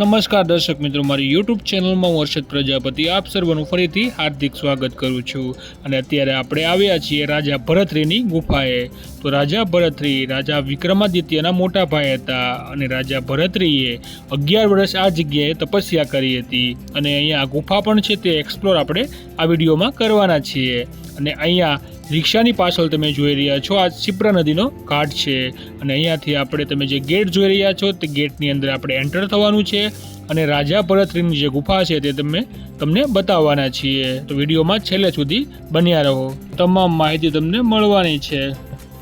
નમસ્કાર દર્શક મિત્રો, મારી યુટ્યુબ ચેનલમાં હું હર્ષદ પ્રજાપતિ. આપ સર્વનું ફરીથી હાર્દિક સ્વાગત કરું છું. અને અત્યારે આપણે આવ્યા છીએ રાજા ભરતરીની ગુફાએ. તો રાજા ભરતરી, રાજા વિક્રમાદિત્યના મોટા ભાઈ હતા. અને રાજા ભરતરીએ અગિયાર વર્ષ આ જગ્યાએ તપસ્યા કરી હતી. અને અહીંયા ગુફા પણ છે, તે એક્સપ્લોર આપણે આ વિડીયોમાં કરવાના છીએ. અને અહીંયા રિક્ષાની પાછળ તમે જોઈ રહ્યા છો, આ શિપ્રા નદીનો ઘાટ છે. અને અહીંયાથી આપણે તમે જે ગેટ જોઈ રહ્યા છો, તે ગેટની અંદર આપણે એન્ટર થવાનું છે. અને રાજા ભરતરીની જે ગુફા છે, તે તમે તમને બતાવવાના છીએ. તો વિડીયોમાં છેલ્લે સુધી બન્યા રહો. તમામ માહિતી તમને મળવાની છે.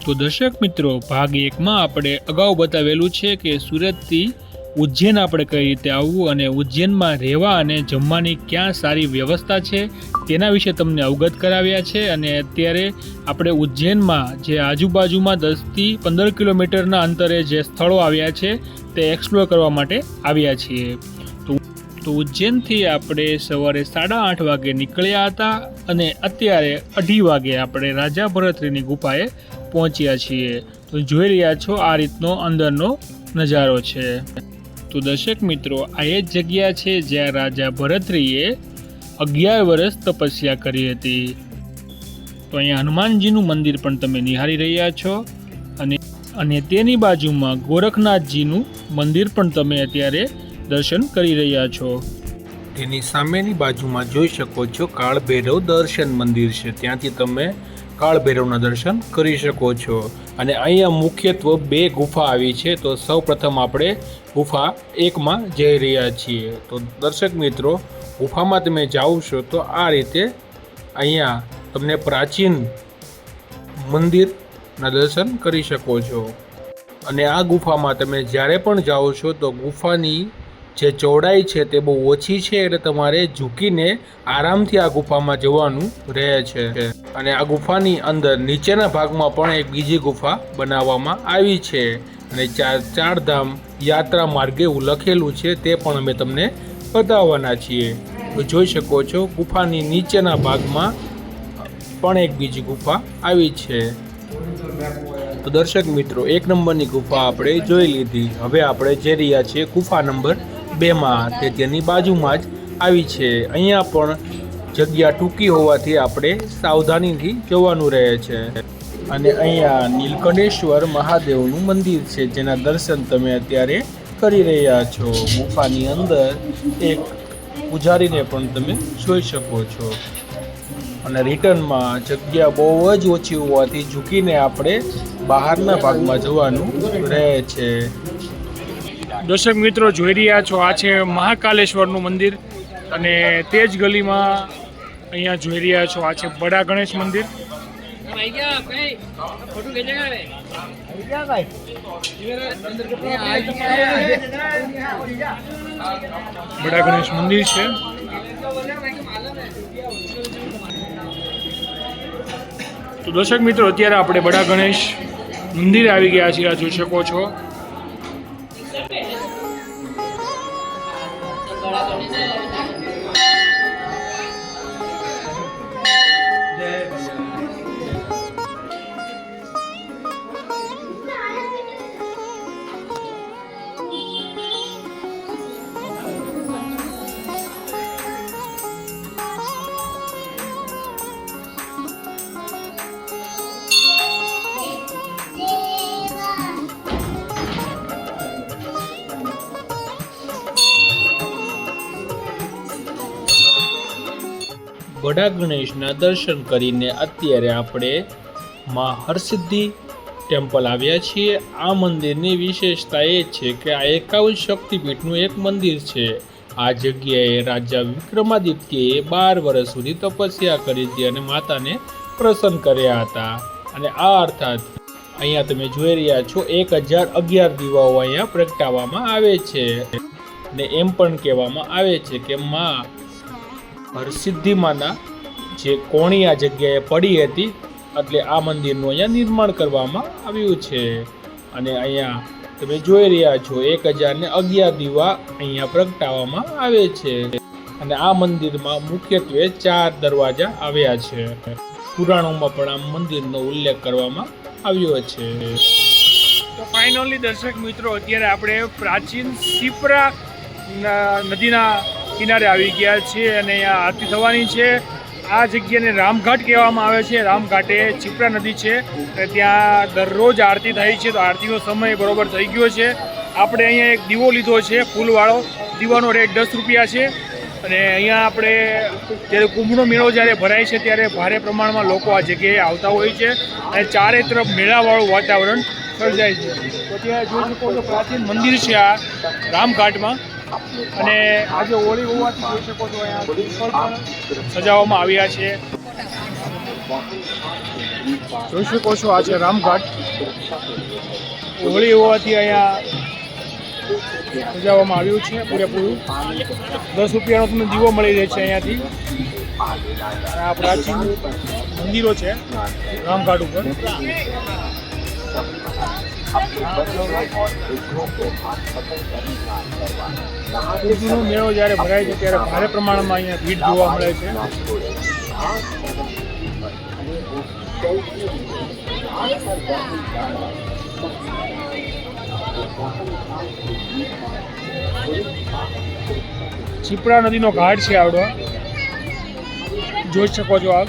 તો દર્શક મિત્રો, ભાગ એકમાં આપણે અગાઉ બતાવેલું છે કે સુરતથી ઉજ્જૈન આપણે કઈ રીતે આવવું અને ઉજ્જૈનમાં રહેવા અને જમવાની ક્યાં સારી વ્યવસ્થા છે તેના વિશે તમને અવગત કરાવ્યા છે અને અત્યારે આપણે ઉજ્જૈનમાં જે આજુબાજુમાં દસથી પંદર કિલોમીટરના અંતરે જે સ્થળો આવ્યા છે તે એક્સપ્લોર કરવા માટે આવ્યા છીએ. તો તો ઉજ્જૈનથી આપણે સવારે સાડા આઠ વાગે નીકળ્યા હતા અને અત્યારે અઢી વાગે આપણે રાજા ભરતરીની ગુફાએ પહોંચ્યા છીએ. તો જોઈ રહ્યા છો આ રીતનો અંદરનો નજારો છે. તો દર્શક મિત્રો, આ એ જ જગ્યા છે જ્યાં રાજા ભરતરીએ અગિયાર વર્ષ તપસ્યા કરી હતી. તો અહીંયા હનુમાનજીનું મંદિર પણ તમે નિહાળી રહ્યા છો અને અને તેની બાજુમાં ગોરખનાથજીનું મંદિર પણ તમે અત્યારે દર્શન કરી રહ્યા છો. તેની સામેની બાજુમાં જોઈ શકો છો કાળભૈરવ દર્શન મંદિર છે. ત્યાંથી તમે કાળભૈરવના દર્શન કરી શકો છો. અને અહીંયા મુખ્યત્વે બે ગુફા આવી છે, તો સૌ પ્રથમ આપણે ગુફા એકમાં જઈ રહ્યા છીએ. તો દર્શક મિત્રો, ગુફામાં તમે જાઓ છો, તો આ રીતે અહીંયા તમને પ્રાચીન મંદિરના દર્શન કરી શકો છો. અને આ ગુફામાં તમે જ્યારે પણ જાઓ છો, તો ગુફાની જે ચોડાઈ છે તે બહુ ઓછી છે એટલે તમારે ઝૂકીને આરામથી આ ગુફામાં જવાનું રહે છે. અને આ ગુફાની અંદર નીચેના ભાગમાં પણ એક બીજી ગુફા બનાવવામાં આવી છે. અને ચાર ચારધામ યાત્રા માર્ગે એવું લખેલું છે તે પણ અમે તમને બતાવવાના છીએ. તો જોઈ શકો છો ગુફાની નીચેના ભાગમાં પણ એક બીજી ગુફા આવી છે. તો દર્શક મિત્રો, એક નંબરની ગુફા આપણે જોઈ લીધી. હવે આપણે જઈ રહ્યા છીએ ગુફા નંબર બેમાં તે તેની બાજુમાં જ આવી છે. અહીંયા પણ જગ્યા ટૂંકી હોવાથી આપણે સાવધાનીથી જવાનું રહે છે. અને અહીંયા નીલકંઠેશ્વર મહાદેવનું મંદિર છે, જેના દર્શન તમે અત્યારે કરી રહ્યા છો. ગુફાની અંદર એક પૂજારીને પણ તમે જોઈ શકો છો. અને રિટર્નમાં જગ્યા બહુ જ ઓછી હોવાથી ઝૂકીને આપણે બહારના ભાગમાં જવાનું રહે છે. દર્શક મિત્રો જોઈ રહ્યા છો આ છે મહાકાલેશ્વરનું મંદિર અને તે જ ગલીમાં અહીંયા જોઈ રહ્યા છો આ છે બડા ગણેશ મંદિર. બડા ગણેશ મંદિર છે. તો દર્શક મિત્રો અત્યારે આપણે બડા ગણેશ મંદિર આવી ગયા છીએ આ જોઈ શકો છો. 맞아. બડા ગણેશના દર્શન કરીને અત્યારે આપણે મા હરસિદ્ધિ ટેમ્પલ આવ્યા છીએ. આ મંદિરની વિશેષતા એ છે કે આ એકાવન શક્તિપીઠનું એક મંદિર છે. આ જગ્યાએ રાજા વિક્રમાદિત્યએ બાર વર્ષ સુધી તપસ્યા કરી હતી અને માતાને પ્રસન્ન કર્યા હતા. અને આ અર્થાત અહીંયા તમે જોઈ રહ્યા છો, એક હજાર અગિયાર દીવાઓ અહીંયા પ્રગટાવવામાં આવે છે. ને એમ પણ કહેવામાં આવે છે કે માં હરસિદ્ધિમાના જે કોણી આ જગ્યાએ પડી હતી, એટલે આ મંદિરનું અહીંયા નિર્માણ કરવામાં આવ્યું છે. અને અહીંયા તમે જોઈ રહ્યા છો, એક હજારને અગિયાર દીવા અહીંયા પ્રગટાવવામાં આવે છે. અને આ મંદિરમાં મુખ્યત્વે ચાર દરવાજા આવ્યા છે. પુરાણોમાં પણ આ મંદિરનો ઉલ્લેખ કરવામાં આવ્યો છે. તો ફાઇનલી દર્શક મિત્રો, અત્યારે આપણે પ્રાચીન સિપ્રા નદીના કિનારે આવી ગયા છીએ અને અહીંયા આરતી થવાની છે. આ જગ્યાને રામઘાટ કહેવામાં આવે છે. રામઘાટે ચિપ્રા નદી છે ત્યાં દરરોજ આરતી થાય છે. તો આરતીનો સમય બરોબર થઈ ગયો છે. આપણે અહીંયા એક દીવો લીધો છે, ફૂલવાળો. દીવાનો રેટ દસ રૂપિયા છે. અને અહીંયા આપણે જ્યારે કુંભનો મેળો જ્યારે ભરાય છે ત્યારે ભારે પ્રમાણમાં લોકો આ જગ્યાએ આવતા હોય છે અને ચારે તરફ મેળાવાળું વાતાવરણ સર્જાય છે. તો ત્યાં જોઈ શકો છો પ્રાચીન મંદિર છે આ રામઘાટમાં અને આજે હોળી હોવાથી જોઈ શકો છો અહીંયા સજાવવામાં આવ્યા છે. જોઈ શકો છો આ રામઘાટ. હોળી હોવાથી અહીંયા સજાવવામાં આવ્યું છે પૂરેપૂરું. દસ રૂપિયાનો તમને દીવો મળી રહે છે અહીંયાથી. આ પ્રાચીન મંદિરો છે રામઘાટ ઉપર. મેળો જ્યારે ભરાય છે ત્યારે ભારે પ્રમાણમાં અહીંયા ભીડ જોવા મળે છે. ચીપડા નદીનો ઘાટ છે આવડો. જોઈ શકો છો આપ.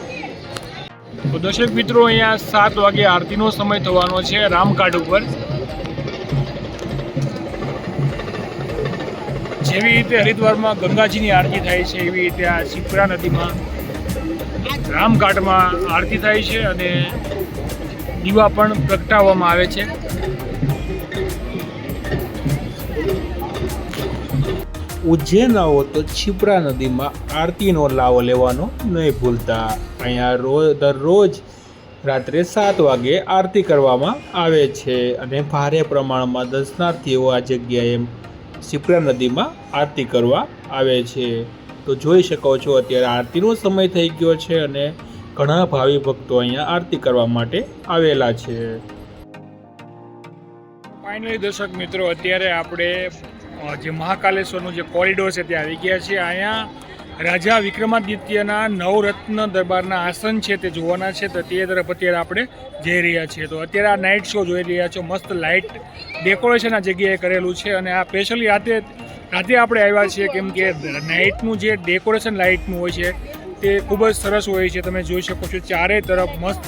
તો દર્શક મિત્રો, અહીંયા સાત વાગે આરતીનો સમય થવાનો છે રામઘાટ ઉપર. જેવી રીતે હરિદ્વારમાં ગંગાજીની આરતી થાય છે, એવી રીતે આ શિપ્રા નદીમાં રામઘાટમાં આરતી થાય છે અને દીવા પણ પ્રગટાવવામાં આવે છે. ઉજ્જૈન આવો તો છીપરા નદીમાં આરતીનો લાવો લેવાનો નહીં ભૂલતા. અહીંયા રોજ દરરોજ રાત્રે સાત વાગે આરતી કરવામાં આવે છે અને ભારે પ્રમાણમાં દર્શનાર્થીઓ આ જગ્યાએ શિપ્રા નદીમાં આરતી કરવા આવે છે. તો જોઈ શકો છો અત્યારે આરતીનો સમય થઈ ગયો છે અને ઘણા ભાવિ ભક્તો અહીંયા આરતી કરવા માટે આવેલા છે. ફાઇનલી દર્શક મિત્રો, અત્યારે આપણે જે મહાકાલેશ્વરનું જે કોરિડોર છે, ત્યાં આવી ગયા છે અહીંયા રાજા વિક્રમાદિત્યના નવરત્ન દરબારના આસન છે તે જોવાના છે. તો તે તરફ અત્યારે આપણે જઈ રહ્યા છીએ. તો અત્યારે આ નાઇટ શો જોઈ રહ્યા છો. મસ્ત લાઇટ ડેકોરેશન આ જગ્યાએ કરેલું છે અને આ સ્પેશિયલી રાતે રાતે આપણે આવ્યા છીએ કેમ કે નાઇટનું જે ડેકોરેશન લાઇટનું હોય છે તે ખૂબ જ સરસ હોય છે. તમે જોઈ શકો છો ચારે તરફ મસ્ત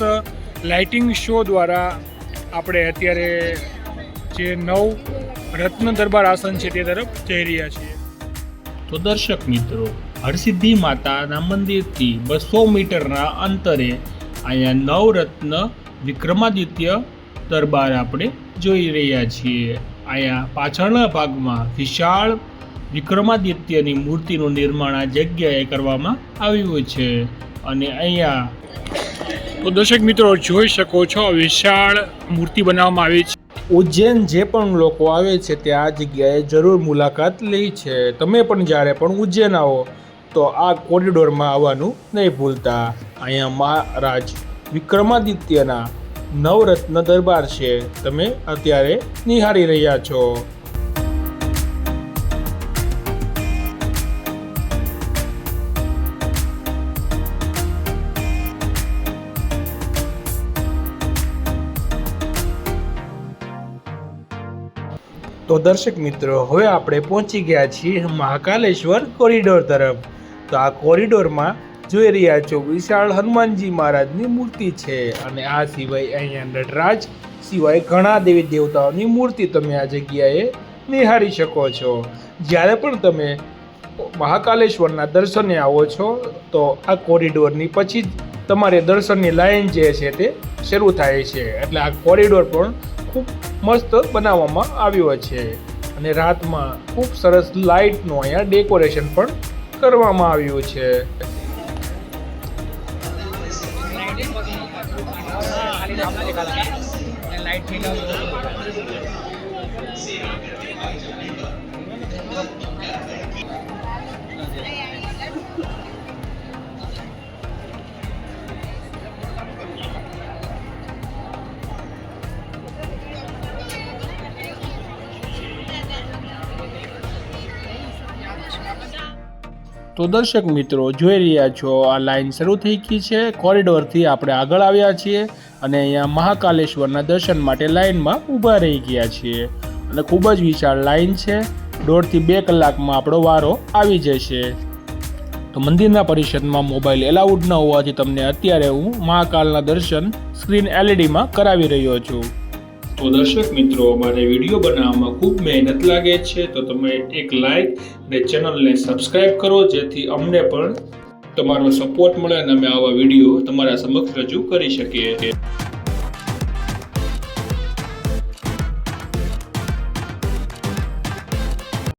લાઇટિંગ શો દ્વારા આપણે અત્યારે જે નવ રત્ન દરબાર આસન છે તે તરફ જઈ રહ્યા છીએ. તો દર્શક મિત્રો હરસિદ્ધિ માતાના મંદિરથી બસો મીટરના અંતરે અહીંયા નવરત્ન વિક્રમાદિત્ય દરબાર આપણે જોઈ રહ્યા છીએ. અહીંયા પાછળના ભાગમાં વિશાળ વિક્રમાદિત્યની મૂર્તિનું નિર્માણ આ જગ્યાએ કરવામાં આવ્યું છે. અને અહીંયા તો દર્શક મિત્રો, જોઈ શકો છો વિશાળ મૂર્તિ બનાવવામાં આવી છે. ઉજ્જૈન જે પણ લોકો આવે છે, તે આ જગ્યાએ જરૂર મુલાકાત લે છે. તમે પણ જ્યારે પણ ઉજ્જૈન આવો તો આ કોરિડોરમાં આવવાનું નહીં ભૂલતા. અહીંયા મહારાજ વિક્રમાદિત્યના નવરત્ન દરબાર છે. તમે અત્યારે નિહાળી રહ્યા છો. તો દર્શક મિત્રો, હવે આપણે પહોંચી ગયા છીએ મહાકાલેશ્વર કોરિડોર તરફ. તો આ કોરિડોરમાં જોઈ રહ્યા છો વિશાળ હનુમાનજી મહારાજની મૂર્તિ છે અને આ સિવાય અહીંયા નટરાજ સિવાય ઘણા દેવી દેવતાઓની મૂર્તિ તમે આ જગ્યાએ નિહાળી શકો છો. જ્યારે પણ તમે મહાકાલેશ્વરના દર્શને આવો છો, તો આ કોરિડોરની પછી જ તમારે દર્શનની લાઈન જે છે તે શરૂ થાય છે. એટલે આ કોરિડોર પણ ખૂબ મસ્ત બનાવવામાં આવ્યો છે. અને રાતમાં ખૂબ સરસ લાઇટનું અહીંયા ડેકોરેશન પણ કરવામાં આવ્યું છે? તો દર્શક મિત્રો, જોઈ રહ્યા છો, આ લાઈન શરૂ થઈ ગઈ છે. કોરિડોરથી આપણે આગળ આવ્યા છીએ અને અહીંયા મહાકાલેશ્વરના દર્શન માટે લાઈનમાં ઊભા રહી ગયા છીએ. અને ખૂબ જ વિશાળ લાઈન છે. દોઢથી બે કલાકમાં આપણો વારો આવી જશે. તો મંદિરના પરિષદમાં મોબાઈલ એલાઉડ ન હોવાથી તમને અત્યારે હું મહાકાલના દર્શન સ્ક્રીન એલઈડીમાં કરાવી રહ્યો છું. તો દર્શક મિત્રો, અમારે વીડિયો બનાવવામાં ખૂબ મહેનત લાગે છે, તો તમે એક લાઈક અને ચેનલને સબસ્ક્રાઈબ કરો, જેથી અમને પણ તમારો સપોર્ટ મળે અને અમે આવા વીડિયો તમારા સમક્ષ રજૂ કરી શકીએ